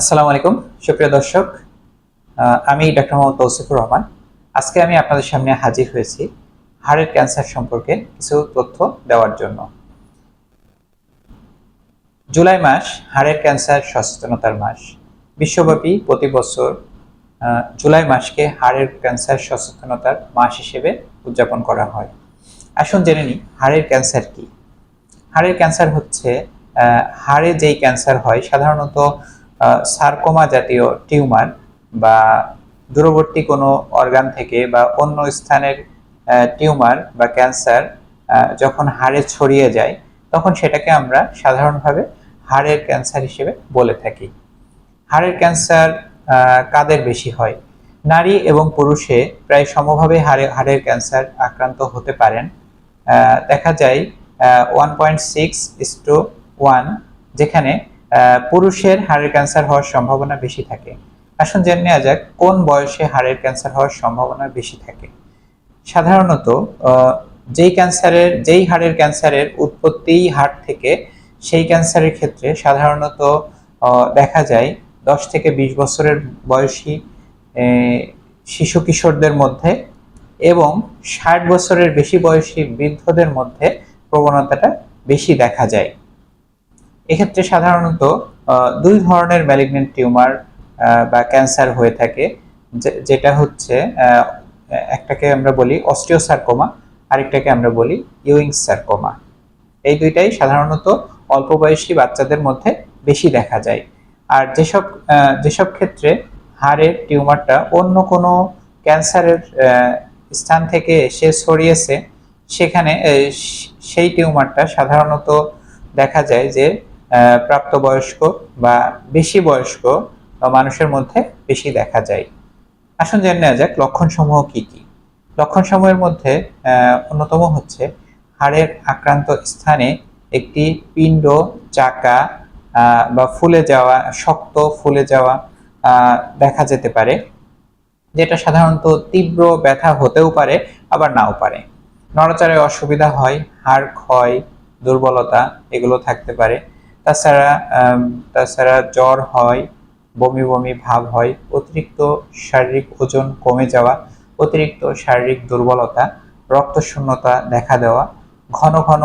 আসসালামু আলাইকুম, সুপ্রিয় দর্শক। আমি ডক্টর মোহাম্মদ তৌসিফুর রহমান। আজকে আমি আপনাদের সামনে হাজির হয়েছি হাড়ের ক্যান্সার সম্পর্কে কিছু তথ্য দেওয়ার জন্য। জুলাই মাস হাড়ের ক্যান্সার সচেতনতার মাস। বিশ্বব্যাপী প্রতি বছর জুলাই মাসকে হাড়ের ক্যান্সার সচেতনতার মাস হিসেবে উদযাপন করা হয়। আসুন জেনে নিই হাড়ের ক্যান্সার কি? হাড়ের ক্যান্সার হচ্ছে হাড়ে যেই ক্যান্সার হয়, সাধারণত সার্কোমা জাতীয় টিউমার বা দূরবর্তী কোনো অর্গান থেকে বা অন্য স্থানের টিউমার বা ক্যান্সার যখন হাড়ে ছড়িয়ে যায়, তখন সেটাকে আমরা সাধারণভাবে হাড়ের ক্যান্সার হিসেবে বলে থাকি। হাড়ের ক্যান্সার কাদের বেশি হয়? নারী এবং পুরুষে প্রায় সমভাবে হাড়ে, হাড়ের ক্যান্সার আক্রান্ত হতে পারেন। দেখা যায় one point six two one যেখানে পুরুষের হাড়ের ক্যান্সার হওয়ার সম্ভাবনা বেশি থাকে। আসুন জেনে নেওয়া যাক, কোন বয়সে হাড়ের ক্যান্সার হওয়ার সম্ভাবনা বেশি থাকে। সাধারণত যেই ক্যান্সারের, যেই হাড়ের ক্যান্সারের উৎপত্তিই হাড় থেকে, সেই ক্যান্সারের ক্ষেত্রে সাধারণত দেখা যায় দশ থেকে বিশ বছরের বয়সী শিশু কিশোরদের মধ্যে এবং ষাট বছরের বেশি বয়সী বৃদ্ধদের মধ্যে প্রবণতাটা বেশি দেখা যায়। এক্ষেত্রে সাধারণত দুই ধরনের ম্যালিগনেন্ট টিউমার বা ক্যান্সার হয়ে থাকে। যেটা হচ্ছে একটাকে আমরা বলি অস্টিওসার্কোমা আরেকটাকে আমরা বলি ইউইং সার্কোমা এই দুইটাই সাধারণত অল্প বয়সী বাচ্চাদের মধ্যে বেশি দেখা যায়। আর যেসব যেসব ক্ষেত্রে হাড়ের টিউমারটা অন্য কোনো ক্যান্সারের স্থান থেকে এসে ছড়িয়েছে, সেখানে সেই টিউমারটা সাধারণত দেখা যায় যে প্রাপ্তবয়স্ক বা বেশি বয়স্ক মানুষের মধ্যে বেশি দেখা যায়। আসুন জেনে নেওয়া যাক লক্ষণসমূহ কি কি। লক্ষণসমূহের মধ্যে অন্যতম হচ্ছে হাড়ের আক্রান্ত স্থানে একটি পিণ্ড, চাকা বা ফুলে যাওয়া, শক্ত ফুলে যাওয়া দেখা যেতে পারে, যেটা সাধারণত তীব্র ব্যথা হতেও পারে, আবার নাও পারে। নড়াচড়ায় অসুবিধা হয়, হাড় ক্ষয়, দুর্বলতা এগুলো থাকতে পারে। তাছাড়া তাছাড়া জ্বর হয়, বমি বমি ভাব হয়, অতিরিক্ত শারীরিক ওজন কমে যাওয়া, অতিরিক্ত শারীরিক দুর্বলতা, রক্তশূন্যতা দেখা দেওয়া, ঘন ঘন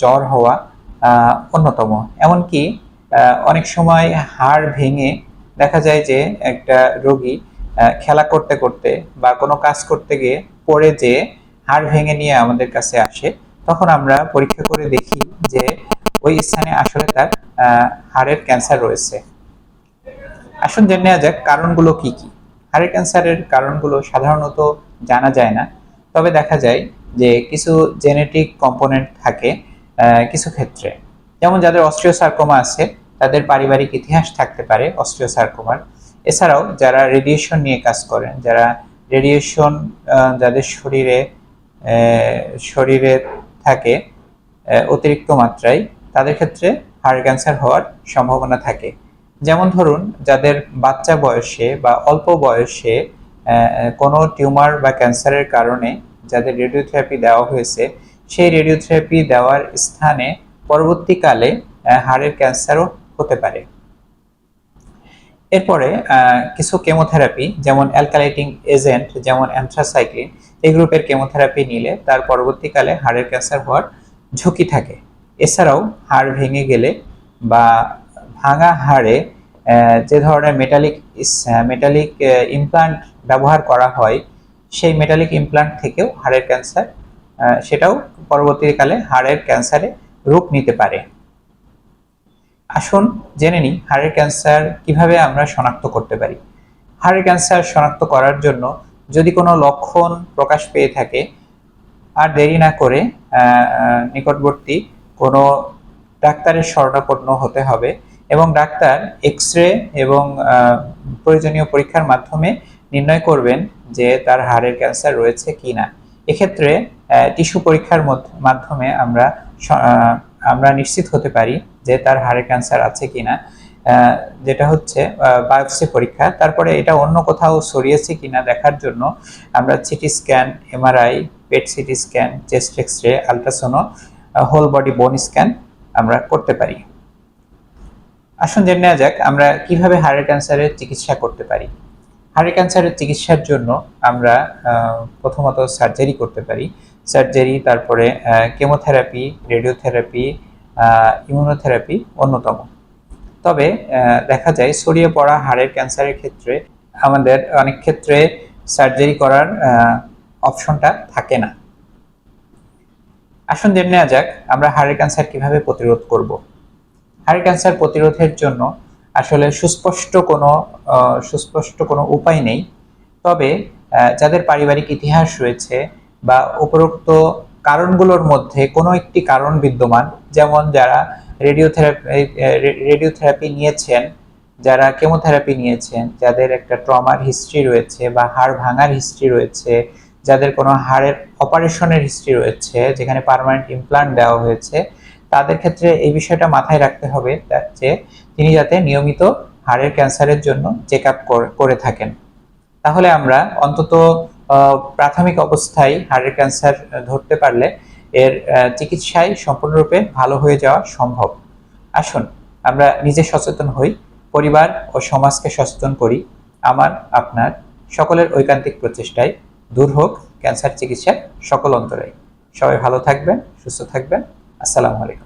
জ্বর হওয়া অন্যতম। এমনকি অনেক সময় হাড় ভেঙে দেখা যায় যে একটা রোগী খেলা করতে করতে বা কোনো কাজ করতে গিয়ে পড়ে যে হাড় ভেঙে নিয়ে আমাদের কাছে আসে, তখন আমরা পরীক্ষা করে দেখি যে ওই স্থানে আসলে তার হাড়ের ক্যান্সার রয়েছে। আসুন জেনে নেওয়া যাক কারণগুলো কি কি। হাড়ের ক্যান্সারের কারণগুলো সাধারণত জানা যায় না। তবে দেখা যায় যে কিছু জেনেটিক কম্পোনেন্ট থাকে কিছু ক্ষেত্রে। যেমন যাদের অস্ট্রিওসার্কোমা আছে, তাদের পারিবারিক ইতিহাস থাকতে পারে অস্ট্রিওসার্কোমার এছাড়াও যারা রেডিয়েশন নিয়ে কাজ করেন, যারা রেডিয়েশন যাদের শরীরে শরীরে থাকে অতিরিক্ত মাত্রায় তাদের ক্ষেত্রে হাড় ক্যান্সার হওয়ার সম্ভাবনা থাকে। যেমন ধরুন, যাদের বাচ্চা বয়সে বা অল্প বয়সে কোনো টিউমার বা ক্যান্সারের কারণে যাদের রেডিওথেরাপি দেওয়া হয়েছে, সেই রেডিওথেরাপি দেওয়ার স্থানে পরবর্তীকালে হাড়ের ক্যান্সারও হতে পারে। এরপরে কিছু কেমোথেরাপি যেমন অ্যালকালাইটিং এজেন্ট যেমন অ্যান্থ্রাসাইক্লিন এই গ্রুপের কেমোথেরাপি নিলে তার পরবর্তীকালে হাড়ের ক্যান্সার হওয়ার ঝুঁকি থাকে। এছাড়াও হাড় ভেঙে গেলে বা ভাঙা হাড়ে যে ধরনের মেটালিক মেটালিক ইমপ্লান্ট ব্যবহার করা হয়, সেই মেটালিক ইমপ্লান্ট থেকেও হাড়ের ক্যান্সার সেটাও পরবর্তীকালে হাড়ের ক্যান্সারে রূপ নিতে পারে। আসুন জেনে নিই হাড়ের ক্যান্সার কীভাবে আমরা শনাক্ত করতে পারি। হাড়ের ক্যান্সার শনাক্ত করার জন্য যদি কোনো লক্ষণ প্রকাশ পেয়ে থাকে, আর দেরি না করে নিকটবর্তী কোনো ডাক্তারের শরণাপন্ন হতে হবে এবং ডাক্তার এক্স রে এবং প্রয়োজনীয় পরীক্ষার মাধ্যমে নির্ণয় করবেন যে তার হাড়ের ক্যান্সার রয়েছে কি না এক্ষেত্রে টিস্যু পরীক্ষার মাধ্যমে আমরা আমরা নিশ্চিত হতে পারি যে তার হাড়ের ক্যান্সার আছে কিনা। আহ, যেটা হচ্ছে বায়োপসি পরীক্ষা। তারপরে এটা অন্য কোথাও ছড়িয়েছে কিনা দেখার জন্য আমরা CT scan MRI PET CT scan chest X ray ultrasono whole body bone scan আমরা করতে পারি। আসুন জেনে নেওয়া যাক আমরা কীভাবে হাড়ের ক্যান্সারের চিকিৎসা করতে পারি। হাড়ের ক্যান্সারের চিকিৎসার জন্য আমরা প্রথমত সার্জারি করতে পারি। সার্জারি তারপরে কেমোথেরাপি রেডিওথেরাপি ইমিউনোথেরাপি অন্যতম। তবে দেখা যায় ছড়িয়ে পড়া হাড়ের ক্যান্সারের ক্ষেত্রে আমাদের অনেক ক্ষেত্রে সার্জারি করার অপশনটা থাকে না। আসুন জেনে নেওয়া যাক, আমরা হাড়ের ক্যান্সার কীভাবে প্রতিরোধ করব। হাড়ের ক্যান্সার প্রতিরোধের জন্য আসলে সুস্পষ্ট কোনো সুস্পষ্ট কোনো উপায় নেই। তবে যাদের পারিবারিক ইতিহাস রয়েছে বা উপরোক্ত কারণগুলোর মধ্যে কোনো একটি কারণ বিদ্যমান, যেমন যারা রেডিওথেরাপি রেডিওথেরাপি নিয়েছেন, যারা কেমোথেরাপি নিয়েছেন, যাদের একটা ট্রমার হিস্ট্রি রয়েছে বা হাড় ভাঙার হিস্ট্রি রয়েছে যাদের কোনো হাড়ের অপারেশনের হিস্ট্রি রয়েছে, যেখানে পার্মানেন্ট ইমপ্লান্ট দেওয়া হয়েছে, তাদের ক্ষেত্রে এই বিষয়টা মাথায় রাখতে হবে যে তিনি যাতে নিয়মিত হাড়ের ক্যান্সারের জন্য চেক আপ করে থাকেন। তাহলে আমরা অন্তত প্রাথমিক অবস্থায় হাড়ের ক্যান্সার ধরতে পারলে এর চিকিৎসায় সম্পূর্ণরূপে ভালো হয়ে যাওয়া সম্ভব। আসুন, আমরা নিজে সচেতন হই, পরিবার ও সমাজকে সচেতন করি, আমার, আপনার, সকলের ঐকান্তিক প্রচেষ্টায়। দূর হোক ক্যান্সার চিকিৎসার সকল অন্তরে সবাই ভালো থাকবেন সুস্থ থাকবেন। আসসালামু আলাইকুম।